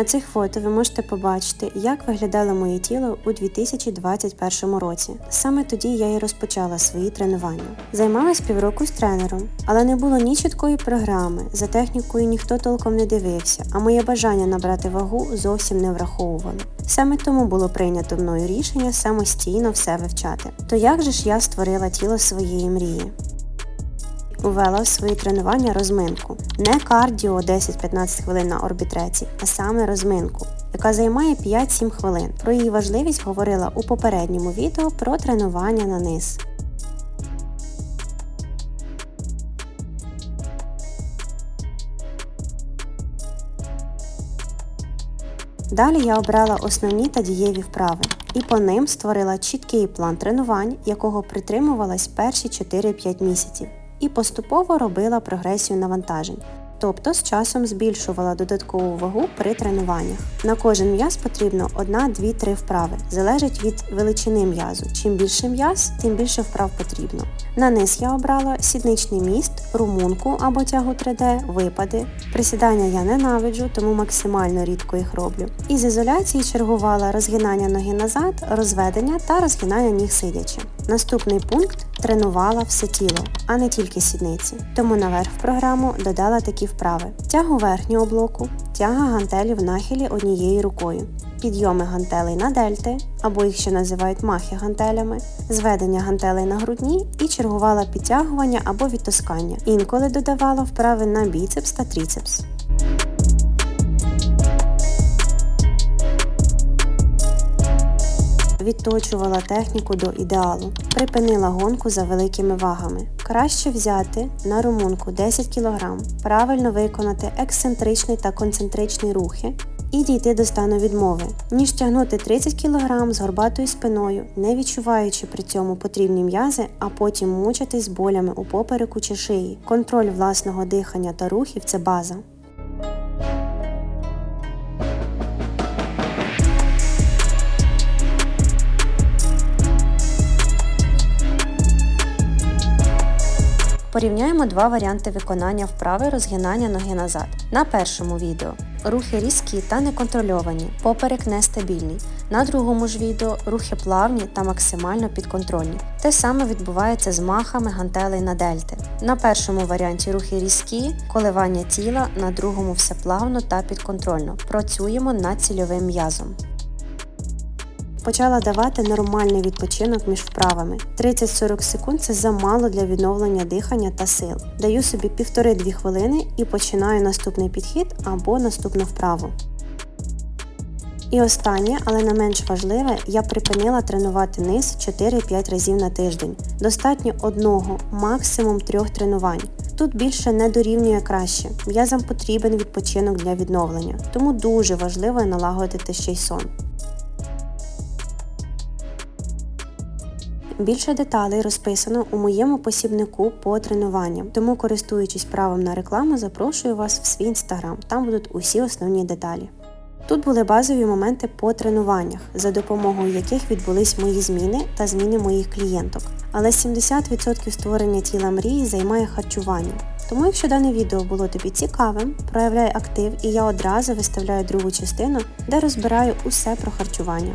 На цих фото ви можете побачити, як виглядало моє тіло у 2021 році. Саме тоді я і розпочала свої тренування. Займалась півроку з тренером, але не було ні чіткої програми, за технікою ніхто толком не дивився, а моє бажання набрати вагу зовсім не враховували. Саме тому було прийнято мною рішення самостійно все вивчати. То як же ж я створила тіло своєї мрії? Увела в свої тренування розминку. Не кардіо 10-15 хвилин на орбітреці, а саме розминку, яка займає 5-7 хвилин. Про її важливість говорила у попередньому відео про тренування на низ. Далі я обрала основні та дієві вправи і по ним створила чіткий план тренувань, якого притримувалась перші 4-5 місяців, і поступово робила прогресію навантажень. Тобто з часом збільшувала додаткову вагу при тренуваннях. На кожен м'яз потрібно 1-2-3 вправи. Залежить від величини м'язу. Чим більше м'яз, тим більше вправ потрібно. На низ я обрала сідничний міст, румунку або тягу 3D, випади. Присідання я ненавиджу, тому максимально рідко їх роблю. Із ізоляції чергувала розгинання ноги назад, розведення та розгинання ніг сидячи. Наступний пункт тренувала все тіло, а не тільки сідниці. Тому наверх в програму додала такі вправи: тягу верхнього блоку, тяга гантелів в нахилі однією рукою, підйоми гантелей на дельти, або їх ще називають махи гантелями, зведення гантелей на грудні і чергувала підтягування або відтискання. Інколи додавала вправи на біцепс та тріцепс. Відточувала техніку до ідеалу. Припинила гонку за великими вагами. Краще взяти на румунку 10 кг, правильно виконати ексцентричний та концентричний рухи і дійти до стану відмови, ніж тягнути 30 кг з горбатою спиною, не відчуваючи при цьому потрібні м'язи, а потім мучитись болями у попереку чи шиї. Контроль власного дихання та рухів це база. Порівняємо два варіанти виконання вправи розгинання ноги назад. На першому відео рухи різкі та неконтрольовані, поперек нестабільний. На другому ж відео рухи плавні та максимально підконтрольні. Те саме відбувається з махами гантелей на дельти. На першому варіанті рухи різкі, коливання тіла, на другому все плавно та підконтрольно. Працюємо над цільовим м'язом. Почала давати нормальний відпочинок між вправами. 30-40 секунд це замало для відновлення дихання та сил. Даю собі 1,5-2 хвилини і починаю наступний підхід або наступну вправу. І останнє, але не менш важливе, я припинила тренувати низ 4-5 разів на тиждень. Достатньо одного, максимум трьох тренувань. Тут більше не дорівнює краще. М'язам потрібен відпочинок для відновлення, тому дуже важливо налагодити ще й сон. Більше деталей розписано у моєму посібнику по тренуванням, тому, користуючись правом на рекламу, запрошую вас в свій інстаграм. Там будуть усі основні деталі. Тут були базові моменти по тренуваннях, за допомогою яких відбулись мої зміни та зміни моїх клієнток. Але 70% створення тіла мрії займає харчування. Тому, якщо дане відео було тобі цікавим, проявляй актив і я одразу виставляю другу частину, де розбираю усе про харчування.